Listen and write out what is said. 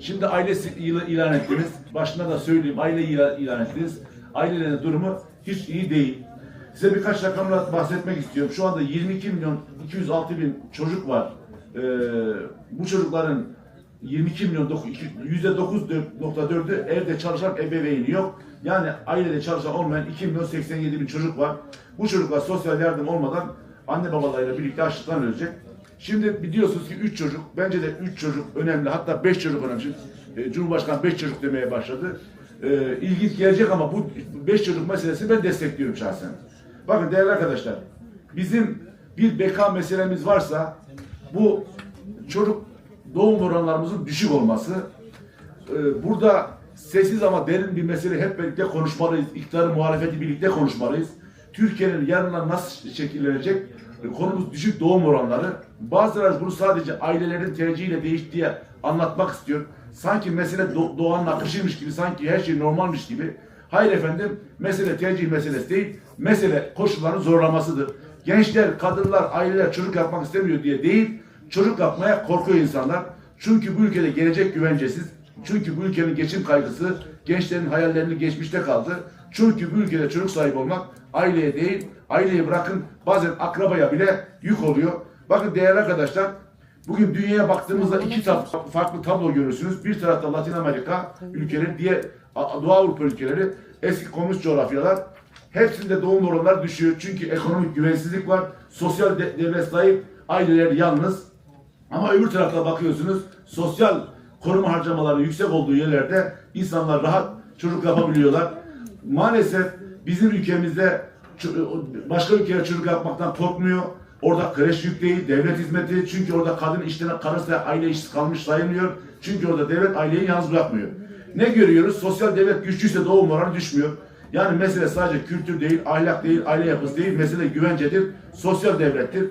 Şimdi ailesi il- ilan ettiniz. Başına da söyleyeyim aile ilan, ettiniz. Ailelerin durumu hiç iyi değil. Size birkaç rakamla bahsetmek istiyorum. Şu anda 22 milyon 206 bin çocuk var. Ee, bu çocukların 22 milyon doku- iki- %9.4'ü evde çalışan ebeveyni yok. Yani ailede çalışan olmayan 2 milyon 87 bin çocuk var. Bu çocuklar sosyal yardım olmadan anne babalarıyla birlikte açlıktan ölecek. Şimdi biliyorsunuz ki 3 çocuk, bence de 3 çocuk önemli. Hatta 5 çocuk önemli. Şimdi, e, Cumhurbaşkanı 5 çocuk demeye başladı. E, ilginç gelecek ama bu 5 çocuk meselesini ben destekliyorum şahsen. Bakın değerli arkadaşlar, bizim bir beka meselemiz varsa bu çocuk doğum oranlarımızın düşük olması. Ee, burada sessiz ama derin bir mesele hep birlikte konuşmalıyız. İktidarı muhalefeti birlikte konuşmalıyız. Türkiye'nin yarına nasıl şekillenecek? Ee, Konumuz düşük doğum oranları. Bazıları bunu sadece ailelerin tercihiyle değiştiği anlatmak istiyor. Sanki mesele do- doğanın akışıymış gibi, sanki her şey normalmiş gibi. Hayır efendim, mesele tercih meselesi değil, mesele koşulların zorlamasıdır. Gençler, kadınlar, aileler çocuk yapmak istemiyor diye değil, çocuk yapmaya korkuyor insanlar. Çünkü bu ülkede gelecek güvencesiz, çünkü bu ülkenin geçim kaygısı gençlerin hayallerini geçmişte kaldı. Çünkü bu ülkede çocuk sahibi olmak aileye değil, aileyi bırakın bazen akrabaya bile yük oluyor. Bakın değerli arkadaşlar, bugün dünyaya baktığımızda iki tab- farklı tablo görürsünüz. Bir tarafta Latin Amerika ülkeleri, diğer Doğu Avrupa ülkeleri, eski komünist coğrafyalar. Hepsinde doğum oranları düşüyor. Çünkü ekonomik güvensizlik var. Sosyal de- devlet zayıf, aileler yalnız. Ama öbür tarafta bakıyorsunuz sosyal koruma harcamaları yüksek olduğu yerlerde insanlar rahat çocuk yapabiliyorlar. Maalesef bizim ülkemizde başka ülkelere çocuk yapmaktan korkmuyor. Orada kreş yük değil, devlet hizmeti. Çünkü orada kadın işten kalırsa aile işsiz kalmış sayılmıyor. Çünkü orada devlet aileyi yalnız bırakmıyor. Ne görüyoruz? Sosyal devlet güçlüyse doğum oranı düşmüyor. Yani mesele sadece kültür değil, ahlak değil, aile yapısı değil, mesele güvencedir, sosyal devlettir.